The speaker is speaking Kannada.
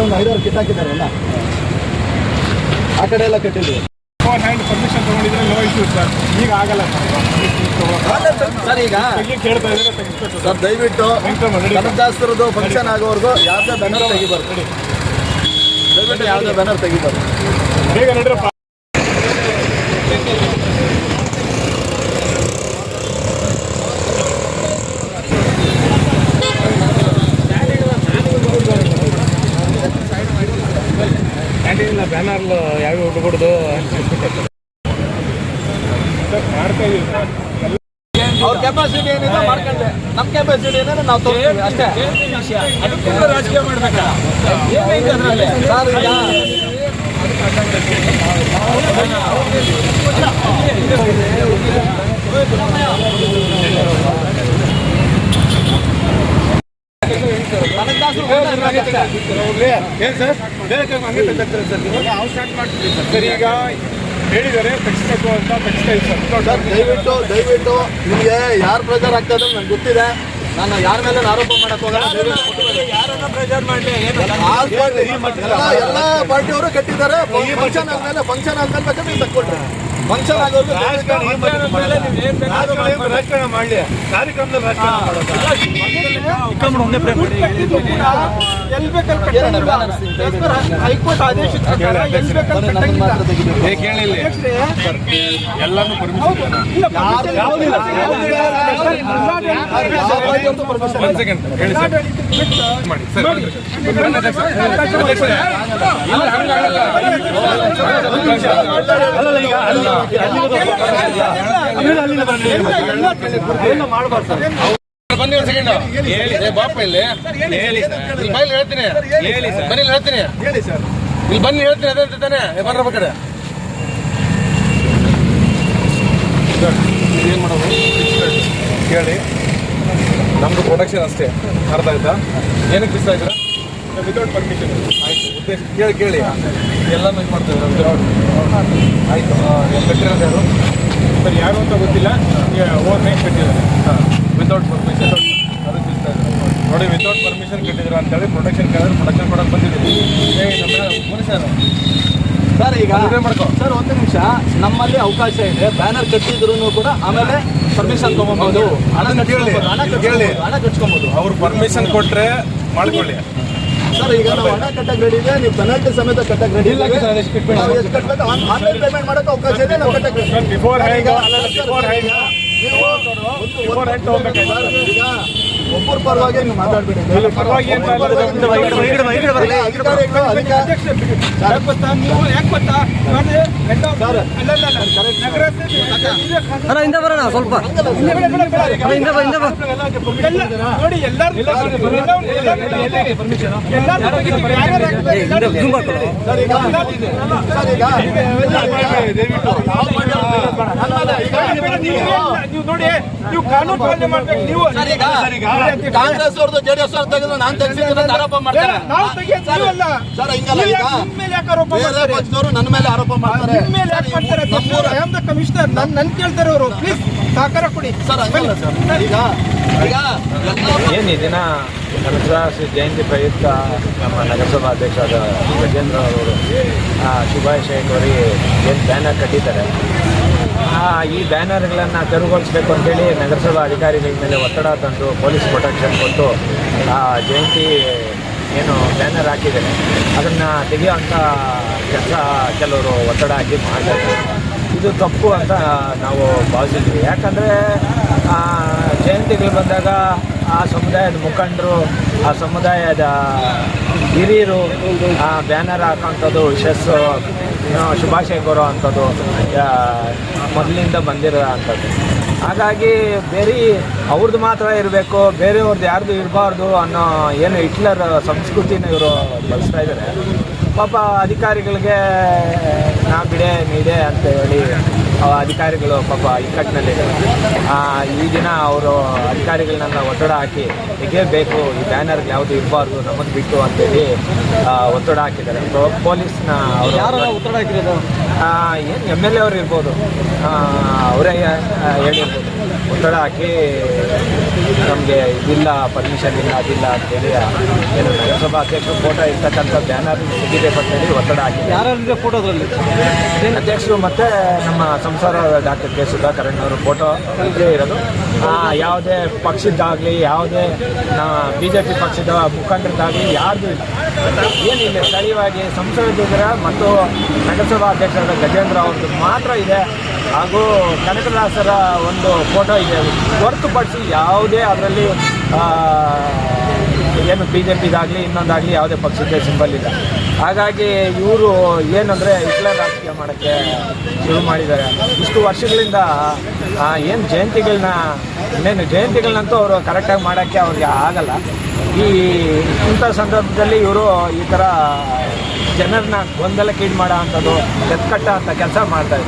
ಒಂದು ಐದಾರು ಕಿಟ್ ಹಾಕಿದಾರಲ್ಲ ಆ ಕಡೆ ಎಲ್ಲ ಫೋರ್ ಹ್ಯಾಂಡ್ ಪರ್ಮಿಷನ್ ತೊಗೊಂಡಿದ್ರೆ ನೋ ಇಶ್ಯೂ ಸರ್ ಈಗ ಆಗಲ್ಲ ಸರ್ ಈಗ ಕೇಳ್ತಾ ಸರ್ ದಯವಿಟ್ಟು ಕನಕದಾಸರದು ಫಂಕ್ಷನ್ ಆಗೋವರೆಗೂ ಯಾವುದೇ ಬ್ಯಾನರ್ ತೆಗಿಬಾರ್ದು ದಯವಿಟ್ಟು ಯಾವುದೇ ಬ್ಯಾನರ್ ತೆಗಿಬಾರ್ದು ಬೇಗ ನಡ್ರಪ್ಪ ಬ್ಯಾನರ್ಲು ಯಾವ್ಯಾವ ಹುಡುಗಡ್ದು ಅವ್ರ ಕೆಪಾಸಿಟಿ ಏನಿದೆ ಮಾಡ್ಕೊಂಡೆ. ನಮ್ಮ ಕೆಪಾಸಿಟಿ ಏನಿದೆ ನಾವು ತೋರಿಸ್ತೀವಿ ಅಷ್ಟೇ. ರಾಜಕೀಯ ಮಾಡ್ಬೇಕಾ? ಸರ್ ಈಗ ಕನಕದಾಸರು ಏನ್ ಸರ್? ಹಂಗೆ ತೆಗ್ದಾಕ್ತಾರೆ ಸರ್ ನೀವು? ನಾವು ಸ್ಟಾರ್ಟ್ ಮಾಡ್ತೀವಿ ಸರ್. ಸರ್ ಈಗ ಹೇಳಿದ್ದಾರೆ ಅಂತ ಸರ್. ಸರ್ ದಯವಿಟ್ಟು ದಯವಿಟ್ಟು ನಿಮಗೆ ಯಾರು ಪ್ರೆಜರ್ ಆಗ್ತಾ ಇದ್ರೆ ನಂಗೆ ಗೊತ್ತಿದೆ. ನಾನು ಯಾರ ಮೇಲೆ ಆರೋಪ ಮಾಡಕ್ ಎಲ್ಲ ಪಾರ್ಟಿಯವರು ಕಟ್ಟಿದ್ದಾರೆ. ಫಂಕ್ಷನ್ ಆದ್ಮೇಲೆ ಫಂಕ್ಷನ್ ಆದ್ಮೇಲೆ ಬೇಕಾದ್ರೆ ನೀವು ತಕ್ಕೊಟ್ರಿ ಫಂಕ್ಷನ್ ಆಗೋದು ರಾಜಕಾರಣ ಮಾಡಲಿ. ಕಾರ್ಯಕ್ರಮದಲ್ಲಿ ರಾಜಕಾರಣ ಮಾಡೋದು? ಹೈಕೋರ್ಟ್ ಎಲ್ಲಾನು ಪರ್ಮಿಷನ್ ಒಂದ್ ಸೆಕೆಂಡ್ ಹೇಳಿ ಸರ್ ಮಾಡಿ ಸರ್ ಬನ್ನಿ ಅಧ್ಯಕ್ಷ. ಅಧ್ಯಕ್ಷರೇ. ಇಲ್ಲ, ಹಂಗಾಗಲ್ಲ. ಬನ್ನಿ ಒಂದ್ ಸೆಕೆಂಡ್ ಹೇಳಿ ಬಾಪ ಇಲ್ಲಿ. ಹೇಳಿ ಇಲ್ಲಿ ಬನ್ನಿ ಹೇಳ್ತೀನಿ. ಹೇಳಿ ಸರ್. ಬನ್ನಿ ಇಲ್ಲಿ ಹೇಳ್ತೀನಿ. ಹೇಳಿ ಸರ್. ಇಲ್ಲಿ ಬನ್ನಿ ಹೇಳ್ತೀನಿ ಅದೇ ಅಂತ ತಾನೆ ಏ, ಬರ್ರಪ್ಪ ಕಡೆ. ಏನು ಮಾಡೋದು? ಹೇಳಿ ನಮ್ದು ಪ್ರೊಡಕ್ಷನ್ ಅಷ್ಟೇ. ಅರ್ಥ ಆಯ್ತಾ? ಏನಕ್ಕೆ ಬಿಸ್ತಾ ಇದ್ದೀರಾ? ವಿತೌಟ್ ಪರ್ಮಿಷನ್ ಆಯ್ತು ಉದ್ದೇಶ ಕೇಳಿ ಕೇಳಿ. ಎಲ್ಲನೂ ಇದು ಮಾಡ್ತಾ ವಿತೌಟ್ ಆಯ್ತು. ಕಟ್ಟಿರೋದು ಯಾರು ಸರ್ ಯಾರು ಅಂತ ಗೊತ್ತಿಲ್ಲ. ಓವರ್ ನೈಟ್ ಕಟ್ಟಿದ್ದಾರೆ ವಿತೌಟ್ ಪರ್ಮಿಷನ್ ಇದ್ದಾರೆ ನೋಡಿ ವಿತೌಟ್ ಪರ್ಮಿಷನ್ ಕಟ್ಟಿದ್ರ ಅಂತೇಳಿ ಪ್ರೊಟೆಕ್ಷನ್ ಕೇಳಿದ್ರೆ ಪ್ರೊಟೆಕ್ಷನ್ ಕೊಡಕ್ಕೆ ಬಂದಿದ್ದೀವಿ. ಸರ್ ಈಗ ಮಾಡ್ಕೊ. ಸರ್ ಒಂದು ನಿಮಿಷ. ನಮ್ಮಲ್ಲಿ ಅವಕಾಶ ಇದೆ. ಬ್ಯಾನರ್ ಕಟ್ಟಿದ್ರು ಕೂಡ ಆಮೇಲೆ ಪರ್ಮಿಷನ್ ತಗೊಬಹುದು ಹಣ ಕಟ್ಟಿ ಹಣ ಕಟ್ಟಿ ಹಣ ಕಟ್ಸ್ಕೊಬೋದು. ಅವ್ರು ಪರ್ಮಿಷನ್ ಕೊಟ್ರೆ ಮಾಡ್ಕೊಳ್ಳಿ. ಸರ್ ಈಗ ನಾವು ಹಣ ಕಟ್ಟಕ್ಕೆ ರೆಡಿ ಇದೆ. ನೀವು ಪೆನಾಲ್ಟಿ ಸಮೇತ ಕಟ್ಟಕ್ಕೆ ರೆಡಿ ಇಲ್ಲ ಸರ್, ಎಷ್ಟು ಕಟ್ಟಬೇಕು ಆನ್ಲೈನ್ ಪೇಮೆಂಟ್ ಮಾಡಕ್ಕೆ ಅವಕಾಶ ಇದೆ ನಾವು ಕಟ್ಟಕ್ಕೆ ಬಿಫೋರ್ ಹೇಗೆ ಬಿಫೋರ್ hand, ಈಗ ಒಬ್ಬರ ಪರವಾಗಿ ನೀವು ಮಾತಾಡ್ಬೇಡಿ ಅಧಿಕಾರ ನೀವು ಯಾಕೆ ಗೊತ್ತಾ ಅಣ್ಣ ಹಿಂದೆ ಬರೋಣ ಸ್ವಲ್ಪ. ಹಿಂದೆ ಬಾ ಹಿಂದೆ ಬಾ. ನೀವು- ನೋಡಿ ನೀವು ಕಾನೂನು ಪಾಲನೆ ಮಾಡ್ಬೇಕು ನೀವು ಸರ್ ಈಗ. ಕಾಂಗ್ರೆಸ್ ಅವ್ರದ್ದು ಜೆಡಿಎಸ್ ಅವ್ರು ತೆಗೆದು ನಾನು ತೆಗೆಸಿದ್ರೆ ಆರೋಪ ಮಾಡ್ತಾರೆ ನಾವು ತೆಗಿಯೋದು ನೀವಲ್ಲ. ಸರ್ ಹಿಂಗಲ್ಲ ಈಗ. ನಿಮ್ಮ ಮೇಲೆ ಯಾಕೆ ಆರೋಪ ಬೇರೆ ಪಕ್ಷದವರು ನನ್ನ ಮೇಲೆ ಆರೋಪ ಮಾಡ್ತಾರೆ. ನಿಮ್ಮ ಮೇಲೆ ಯಾಕೆ ಮಾಡ್ತಾರೆ ಐ ಆಮ್ ದ ಕಮಿಷನರ್ ನನ್ ನನ್ ಕೇಳ್ತಾರೆ ಅವರು. ಪ್ಲೀಸ್ ಸಹಕಾರ ಕೊಡಿ. ಸರ್ ಹಂಗಲ್ಲ ಸರ್. ಈಗ ಈಗ ಏನು ಈ ದಿನ ಕನಕದಾಸ ಜಯಂತಿ ಪ್ರಯುಕ್ತ ನಮ್ಮ ನಗರಸಭಾ ಅಧ್ಯಕ್ಷರಾದ ಗಜೇಂದ್ರ ಅವರು ಆ, ಶುಭಾಶಯಕೋರಿ ಏನು ಬ್ಯಾನರ್ ಕಟ್ಟಿದ್ದಾರೆ? ಆ, ಈ ಬ್ಯಾನರ್ಗಳನ್ನು ತೆರವುಗೊಳಿಸಬೇಕು ಅಂತೇಳಿ ನಗರಸಭಾ ಅಧಿಕಾರಿಗಳ ಮೇಲೆ ಒತ್ತಡ ತಂದು ಪೊಲೀಸ್ ಪ್ರೊಟೆಕ್ಷನ್ ಕೊಟ್ಟು ಆ ಜಯಂತಿ ಬ್ಯಾನರ್ ಹಾಕಿದ್ದಾರೆ. ಅದನ್ನು ತೆಗೆಯುವಂಥ ಕೆಲಸ ಕೆಲವರು ಒತ್ತಡ ಹಾಕಿ ಮಾಡ್ತಾರೆ ಇದು ತಪ್ಪು ಅಂತ ನಾವು ಭಾವಿಸಿದ್ವಿ ಯಾಕಂದರೆ ಜಯಂತಿಗಳು ಬಂದಾಗ ಆ ಸಮುದಾಯದ ಮುಖಂಡರು, ಆ ಸಮುದಾಯದ ಹಿರಿಯರು, ಆ ಬ್ಯಾನರ್ ಹಾಕೋಂಥದ್ದು ವಿಶಸ್ಸು ಶುಭಾಶಯ ಕೊಡುವಂಥದ್ದು ಮೊದಲಿಂದ ಬಂದಿರೋ ಅಂಥದ್ದು. ಹಾಗಾಗಿ ಬೇರೆ ಅವ್ರದ್ದು ಮಾತ್ರ ಇರಬೇಕು ಬೇರೆಯವ್ರದ್ದು ಯಾರ್ದು ಇರಬಾರ್ದು ಅನ್ನೋ ಏನು ಹಿಟ್ಲರ್ ಸಂಸ್ಕೃತಿನ ಇವರು ಬಳಸ್ತಾ ಇದ್ದಾರೆ ಪಾಪ ಅಧಿಕಾರಿಗಳಿಗೆ ನಾ ಬಿಡೆ ನೀಡೆ ಅಂತ ಹೇಳಿ ಅಧಿಕಾರಿಗಳು ಪಾಪ ಇಕ್ಕಟ್ಟಿನಲ್ಲಿ ಈ ದಿನ ಅವರು ಅಧಿಕಾರಿಗಳನ್ನೆಲ್ಲ ಒತ್ತಡ ಹಾಕಿ ಬೇಕು ಈ ಬ್ಯಾನರ್ಗೆ ಯಾವುದು ಇರಬಾರ್ದು ನಮಗೆ ಬಿಟ್ಟು ಅಂತೇಳಿ ಒತ್ತಡ ಹಾಕಿದ್ದಾರೆ. ಸೊ ಪೊಲೀಸ್ನ ಅವರು ಒತ್ತಡ ಹಾಕಿರೋದು? ಏನು ಎಂ ಎಲ್ ಎ ಅವ್ರು ಇರ್ಬೋದು. ಅವರೇ ಹೇಳಿರ್ಬೋದು. ಒತ್ತಡ ಹಾಕಿ ನಮಗೆ ಇದಿಲ್ಲ ಪರ್ಮಿಷನ್ ಇಲ್ಲ ಅದಿಲ್ಲ ಅಂತೇಳಿ ಏನು ನಗರಸಭಾ ಅಧ್ಯಕ್ಷರು ಫೋಟೋ ಇರ್ತಕ್ಕಂಥ ಬ್ಯಾನರ್ ಸಿಗಬೇಕು ಅಂತೇಳಿ ಒತ್ತಡ ಹಾಕಿದೆ ಯಾರಿದೆ ಫೋಟೋದಲ್ಲಿ ಅಧ್ಯಕ್ಷರು ಮತ್ತು ನಮ್ಮ ಸಂಸಾರ ಡಾಕ್ಟರ್ ಕೆ. ಸುಧಾಕರಣ್ಣ ಅವರು ಫೋಟೋ ಇದೇ ಇರೋದು. ಯಾವುದೇ ಪಕ್ಷದ್ದಾಗಲಿ ಯಾವುದೇ ಬಿ ಜೆ ಪಿ ಪಕ್ಷದ ಮುಖಂಡರದ್ದಾಗಲಿ ಯಾರ್ದು ಇಲ್ಲ. ಏನಿಲ್ಲ ಸ್ಥಳೀಯವಾಗಿ ಸಂಸದರ ಮತ್ತು ನಗರಸಭಾ ಅಧ್ಯಕ್ಷರಾದ ಗಜೇಂದ್ರ ಅವ್ರದ್ದು ಮಾತ್ರ ಇದೆ. ಹಾಗೂ ಕನಕದಾಸರ ಒಂದು ಫೋಟೋ ಇದೆ. ಹೊರತುಪಡಿಸಿ ಯಾವುದೇ ಅದರಲ್ಲಿ ಏನು ಬಿ ಜೆ ಪಿದಾಗಲಿ ಇನ್ನೊಂದಾಗಲಿ ಯಾವುದೇ ಪಕ್ಷಕ್ಕೆ ಸಿಂಬಲ್ ಇಲ್ಲ. ಹಾಗಾಗಿ ಇವರು ಏನಂದರೆ ಹಿಟ್ಲರ್ ರಾಜಕೀಯ ಮಾಡೋಕ್ಕೆ ಶುರು ಮಾಡಿದ್ದಾರೆ. ಇಷ್ಟು ವರ್ಷಗಳಿಂದ ಏನು ಜಯಂತಿಗಳನ್ನ ಇನ್ನೇನು ಜಯಂತಿಗಳನ್ನಂತೂ ಅವರು ಕರೆಕ್ಟಾಗಿ ಮಾಡೋಕ್ಕೆ ಅವ್ರಿಗೆ ಆಗಲ್ಲ. ಈ ಇಂಥ ಸಂದರ್ಭದಲ್ಲಿ ಇವರು ಈ ಥರ ಜನರನ್ನ ಗೊಂದಲಕ್ಕೀಡು ಮಾಡೋ ಅಂಥದ್ದು, ಎತ್ಕಟ್ಟ ಅಂತ ಕೆಲಸ ಮಾಡ್ತಾ ಇದ್ದಾರೆ